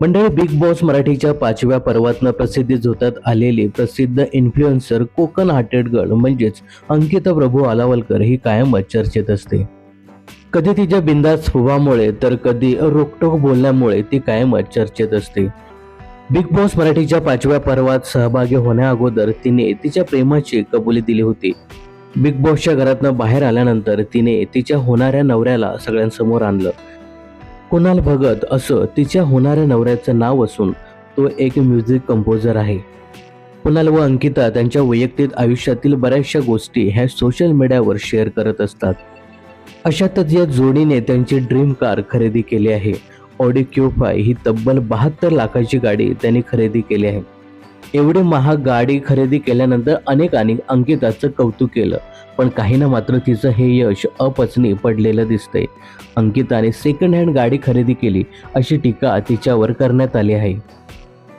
मंडळी big boss मराठीच्या पाचव्या पर्वातनं प्रसिद्धी झोतात आलेली प्रसिद्ध इन्फ्लुएन्सर कोकण हार्टेड गर्ल म्हणजेच अंकिता प्रभू आलावलकर ही कायमच चर्चेत असते. कधी तिच्या बिंदास स्वभावामुळे तर कधी रोकटोक बोलण्यामुळे ती कायमच चर्चेत असते. बिग बॉस मराठीच्या पाचव्या पर्वात सहभागी होण्याअगोदर तिने तिच्या प्रेमाची कबुली दिली होती. बिग बॉसच्या घरातनं बाहेर आल्यानंतर तिने तिच्या होणाऱ्या नवऱ्याला सगळ्यांसमोर आणलं. कुणाल भगत असं तिच्या होणाऱ्या नवऱ्याचं नाव असून तो एक म्युझिक कंपोजर आहे. कुणाल व अंकिता त्यांच्या वैयक्तिक आयुष्यातील बऱ्याचशा गोष्टी ह्या सोशल मीडियावर शेअर करत असतात. अशातच या जोडीने त्यांची ड्रीम कार खरेदी केली आहे. ऑडी क्यू फाय ही तब्बल बहात्तर लाखाची गाडी त्यांनी खरेदी केली आहे. एवढी महाग गाडी खरेदी केल्यानंतर अनेकांनी अंकिताचं कौतुक केलं. पण काहींना मात्र तिचं हे यश अपचनी पडलेलं दिसतंय. अंकिताने सेकंड हँड गाडी खरेदी केली अशी टीका तिच्यावर करण्यात आली आहे.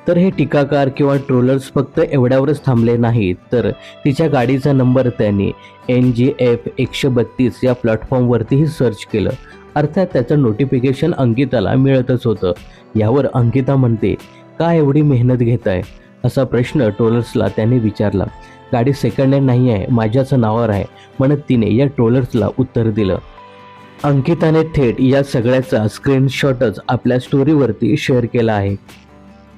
तर हे टीकाकार किंवा ट्रोलर्स फक्त एवढ्यावरच थांबले नाहीत तर तिच्या गाडीचा नंबर त्यांनी एन जी एफ एकशे बत्तीस या प्लॅटफॉर्मवरतीही सर्च केलं. अर्थात त्याचं नोटिफिकेशन अंकिताला मिळतच होतं. यावर अंकिता म्हणते का एवढी मेहनत घेताय? असा प्रश्न ट्रोलर्सला त्यांनी विचारला. गाडी सेकंड हँड नाही आहे माझ्याच नावावर आहे म्हणत तिने या ट्रोलर्सला उत्तर दिलं. अंकिताने थेट या सगळ्याचा स्क्रीनशॉटच आपल्या स्टोरीवरती शेअर केला आहे.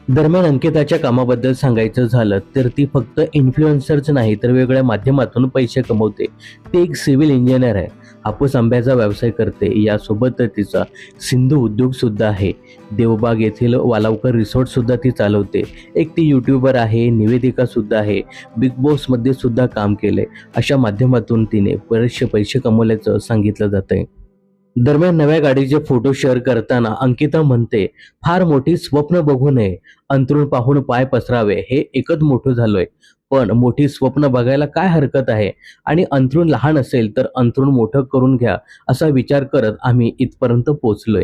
दरम्यान अंकिताच्या कामाबद्दल सांगायचं झालं तर ती फक्त इन्फ्लुएन्सरच नाही तर वेगळ्या माध्यमातून पैसे कमवते. ती एक सिव्हिल इंजिनियर आहे. हापूस आंब्याचा व्यवसाय करते. यासोबत तिचा सिंधू उद्योग सुद्धा आहे. देवबाग येथील वालावकर रिसॉर्ट सुद्धा ती चालवते. एक ती युट्यूबर आहे निवेदिका सुद्धा आहे. बिग बॉसमध्ये सुद्धा काम केले अशा माध्यमातून तिने बरेचसे पैसे कमवल्याचं सांगितलं जातंय. दरम्यान नव्या गाडीचे फोटो शेअर करताना अंकिता म्हणते फार मोठी स्वप्न बघू नये अंतरुण पाहून पाय पसरावे हे एकच मोठं झालोय. पण मोठी स्वप्न बघायला काय हरकत आहे? आणि अंतरुण लहान असेल तर अंतरुण मोठं करून घ्या असा विचार करत आम्ही इथपर्यंत पोहोचलोय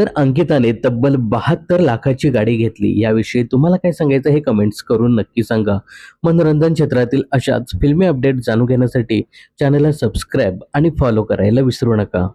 तर अंकिताने तब्बल बहात्तर लाखाची गाडी घेतली. याविषयी तुम्हाला काय सांगायचं हे कमेंट्स करून नक्की सांगा. मनोरंजन क्षेत्रातील अशाच फिल्मी अपडेट जाणून घेण्यासाठी चॅनलला सबस्क्राईब आणि फॉलो करायला विसरू नका.